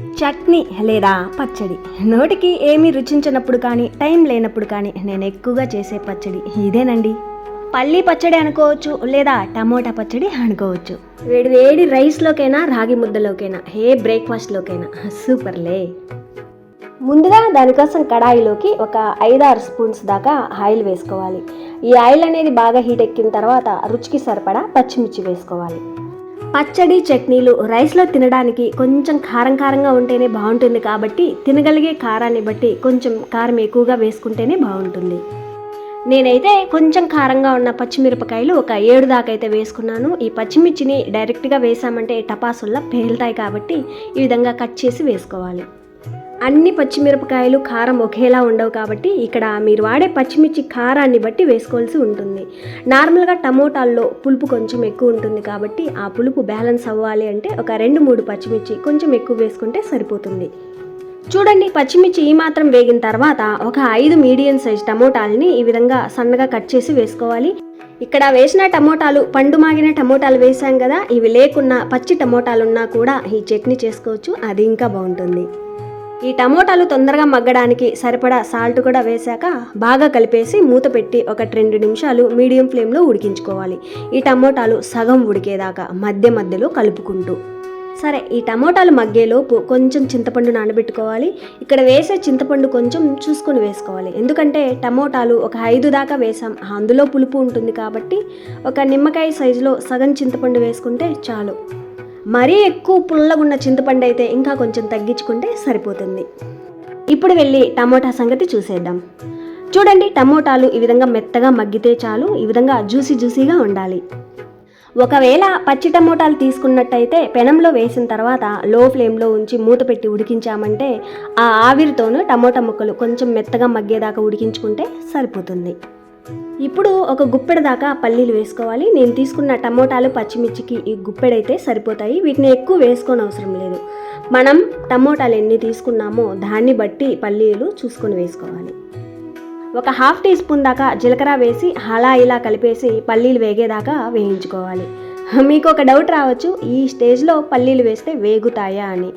చట్నీ లేదా పచ్చడి. నోటికి ఏమీ రుచించినప్పుడు కానీ టైం లేనప్పుడు కానీ నేను ఎక్కువగా చేసే పచ్చడి ఇదేనండి. పల్లి పచ్చడి అనుకోవచ్చు లేదా టమోటా పచ్చడి అనుకోవచ్చు. వేడి వేడి రైస్లోకైనా రాగి ముద్దలోకైనా ఏ బ్రేక్ఫాస్ట్లోకైనా. సూపర్లే. ముందుగా దానికోసం కడాయిలోకి ఒక ఐదారు స్పూన్స్ దాకా ఆయిల్ వేసుకోవాలి. ఈ ఆయిల్ అనేది బాగా హీట్ ఎక్కిన తర్వాత రుచికి సరిపడా పచ్చిమిర్చి వేసుకోవాలి. పచ్చడి చట్నీలు రైస్లో తినడానికి కొంచెం కారం కారంగా ఉంటేనే బాగుంటుంది కాబట్టి తినగలిగే కారాన్ని బట్టి కొంచెం కారం ఎక్కువగా వేసుకుంటేనే బాగుంటుంది. నేనైతే కొంచెం కారంగా ఉన్న పచ్చిమిరపకాయలు ఒక ఏడు దాకా అయితే వేసుకున్నాను. ఈ పచ్చిమిర్చిని డైరెక్ట్గా వేసామంటే టపాసుల్లా పేలుతాయి కాబట్టి ఈ విధంగా కట్ చేసి వేసుకోవాలి. అన్ని పచ్చిమిరపకాయలు కారం ఒకేలా ఉండవు కాబట్టి ఇక్కడ మీరు వాడే పచ్చిమిర్చి కారాన్ని బట్టి వేసుకోవాల్సి ఉంటుంది. నార్మల్గా టమోటాల్లో పులుపు కొంచెం ఎక్కువ ఉంటుంది కాబట్టి ఆ పులుపు బ్యాలెన్స్ అవ్వాలి అంటే ఒక రెండు మూడు పచ్చిమిర్చి కొంచెం ఎక్కువ వేసుకుంటే సరిపోతుంది. చూడండి పచ్చిమిర్చి ఈ మాత్రం వేగిన తర్వాత ఒక ఐదు మీడియం సైజ్ టమోటాలని ఈ విధంగా సన్నగా కట్ చేసి వేసుకోవాలి. ఇక్కడ వేసిన టమోటాలు పండు మాగిన టమోటాలు వేసాం కదా ఇవి లేకున్నా పచ్చి టమోటాలు ఉన్నా కూడా ఈ చట్నీ చేసుకోవచ్చు అది ఇంకా బాగుంటుంది. ఈ టమోటాలు తొందరగా మగ్గడానికి సరిపడా సాల్ట్ కూడా వేశాక బాగా కలిపేసి మూత పెట్టి ఒక రెండు నిమిషాలు మీడియం ఫ్లేమ్లో ఉడికించుకోవాలి. ఈ టమోటాలు సగం ఉడికేదాకా మధ్య మధ్యలో కలుపుకుంటూ. సరే ఈ టమోటాలు మగ్గేలోపు కొంచెం చింతపండు నానబెట్టుకోవాలి. ఇక్కడ వేసే చింతపండు కొంచెం చూసుకొని వేసుకోవాలి. ఎందుకంటే టమోటాలు ఒక ఐదు దాకా వేసాం. అందులో పులుపు ఉంటుంది కాబట్టి ఒక నిమ్మకాయ సైజులో సగం చింతపండు వేసుకుంటే చాలు. మరీ ఎక్కువ పుల్లగా ఉన్న చింతపండు అయితే ఇంకా కొంచెం తగ్గించుకుంటే సరిపోతుంది. ఇప్పుడు వెళ్ళి టమోటా సంగతి చూసేద్దాం. చూడండి టమోటాలు ఈ విధంగా మెత్తగా మగ్గితే చాలు ఈ విధంగా జ్యూసీ జ్యూసీగా ఉండాలి. ఒకవేళ పచ్చి టమోటాలు తీసుకున్నట్టయితే పెనంలో వేసిన తర్వాత లో ఫ్లేమ్లో ఉంచి మూత పెట్టి ఉడికించామంటే ఆ ఆవిరితోనూ టమోటా ముక్కలు కొంచెం మెత్తగా మగ్గేదాకా ఉడికించుకుంటే సరిపోతుంది. ఇప్పుడు ఒక గుప్పెడ దాకా పల్లీలు వేసుకోవాలి. నేను తీసుకున్న టమోటాలు పచ్చిమిర్చికి ఈ గుప్పెడైతే సరిపోతాయి. వీటిని ఎక్కువ వేసుకోని అవసరం లేదు. మనం టమోటాలు ఎన్ని తీసుకున్నామో దాన్ని బట్టి పల్లీలు చూసుకొని వేసుకోవాలి. ఒక హాఫ్ టీ స్పూన్ దాకా జీలకర్ర వేసి అలా ఇలా కలిపేసి పల్లీలు వేగేదాకా వేయించుకోవాలి. మీకు ఒక డౌట్ రావచ్చు ఈ స్టేజ్లో పల్లీలు వేస్తే వేగుతాయా అని.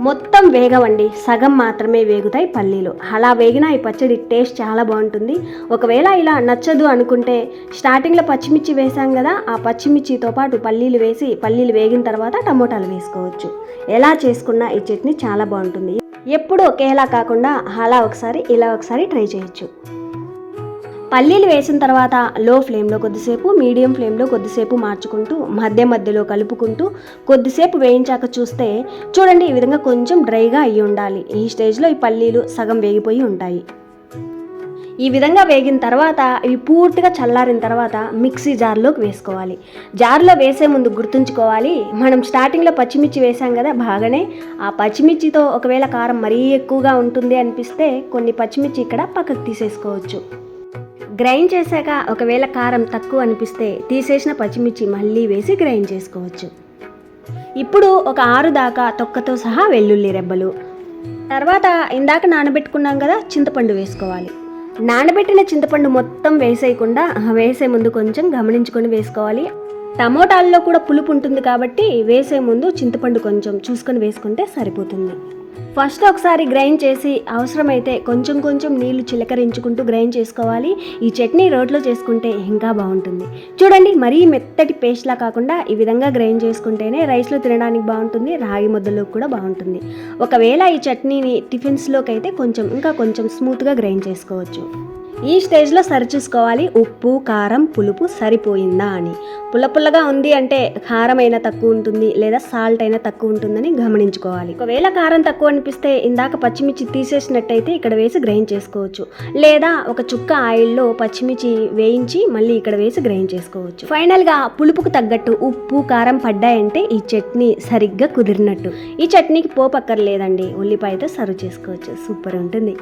మొత్తం వేగవండి సగం మాత్రమే వేగుతాయి పల్లీలు. అలా వేగిన ఈ పచ్చడి టేస్ట్ చాలా బాగుంటుంది. ఒకవేళ ఇలా నచ్చదు అనుకుంటే స్టార్టింగ్లో పచ్చిమిర్చి వేసాం కదా ఆ పచ్చిమిర్చితో పాటు పల్లీలు వేసి పల్లీలు వేగిన తర్వాత టమోటాలు వేసుకోవచ్చు. ఎలా చేసుకున్నా ఈ చట్నీ చాలా బాగుంటుంది. ఎప్పుడు ఒకేలా కాకుండా అలా ఒకసారి ఇలా ఒకసారి ట్రై చేయొచ్చు. పల్లీలు వేసిన తర్వాత లో ఫ్లేమ్లో కొద్దిసేపు మీడియం ఫ్లేమ్లో కొద్దిసేపు మార్చుకుంటూ మధ్య మధ్యలో కలుపుకుంటూ కొద్దిసేపు వేయించాక చూస్తే చూడండి ఈ విధంగా కొంచెం డ్రైగా అయ్యి ఉండాలి. ఈ స్టేజ్లో ఈ పల్లీలు సగం వేగిపోయి ఉంటాయి. ఈ విధంగా వేగిన తర్వాత ఇవి పూర్తిగా చల్లారిన తర్వాత మిక్సీ జార్లోకి వేసుకోవాలి. జార్లో వేసే ముందు గుర్తుంచుకోవాలి మనం స్టార్టింగ్లో పచ్చిమిర్చి వేసాం కదా బాగానే ఆ పచ్చిమిర్చితో ఒకవేళ కారం మరీ ఎక్కువగా ఉంటుంది అనిపిస్తే కొన్ని పచ్చిమిర్చి ఇక్కడ పక్కకు తీసేసుకోవచ్చు. గ్రైండ్ చేశాక ఒకవేళ కారం తక్కువ అనిపిస్తే తీసేసిన పచ్చిమిర్చి మళ్ళీ వేసి గ్రైండ్ చేసుకోవచ్చు. ఇప్పుడు ఒక ఆరు దాకా తొక్కతో సహా వెల్లుల్లి రెబ్బలు. తర్వాత ఇందాక నానబెట్టుకున్నాం కదా చింతపండు వేసుకోవాలి. నానబెట్టిన చింతపండు మొత్తం వేసేయకుండా వేసే ముందు కొంచెం గమనించుకొని వేసుకోవాలి. టమోటాల్లో కూడా పులుపు ఉంటుంది కాబట్టి వేసే ముందు చింతపండు కొంచెం చూసుకొని వేసుకుంటే సరిపోతుంది. ఫస్ట్ ఒకసారి గ్రైండ్ చేసి అవసరమైతే కొంచెం కొంచెం నీళ్ళు చిలకరించుకుంటూ గ్రైండ్ చేసుకోవాలి. ఈ చట్నీ రోట్లో చేసుకుంటే ఇంకా బాగుంటుంది. చూడండి మరీ మెత్తటి పేస్ట్లా కాకుండా ఈ విధంగా గ్రైండ్ చేసుకుంటేనే రైస్లో తినడానికి బాగుంటుంది రాగి ముద్దలో కూడా బాగుంటుంది. ఒకవేళ ఈ చట్నీని టిఫిన్స్లోకి అయితే కొంచెం ఇంకా కొంచెం స్మూత్గా గ్రైండ్ చేసుకోవచ్చు. ఈ స్టేజ్లో సరి చూసుకోవాలి. ఉప్పు కారం పులుపు సరిపోయిందా అని. పుల్ల పుల్లగా ఉంది అంటే కారం అయినా తక్కువ ఉంటుంది లేదా సాల్ట్ అయినా తక్కువ ఉంటుందని గమనించుకోవాలి. ఒకవేళ కారం తక్కువ అనిపిస్తే ఇందాక పచ్చిమిర్చి తీసేసినట్టయితే ఇక్కడ వేసి గ్రైండ్ చేసుకోవచ్చు. లేదా ఒక చుక్క ఆయిల్లో పచ్చిమిర్చి వేయించి మళ్ళీ ఇక్కడ వేసి గ్రైండ్ చేసుకోవచ్చు. ఫైనల్గా పులుపుకు తగ్గట్టు ఉప్పు కారం పడ్డాయంటే ఈ చట్నీ సరిగ్గా కుదిరినట్టు. ఈ చట్నీకి పోపక్కర్లేదండి ఉల్లిపాయతో సర్వ్ చేసుకోవచ్చు. సూపర్ ఉంటుంది.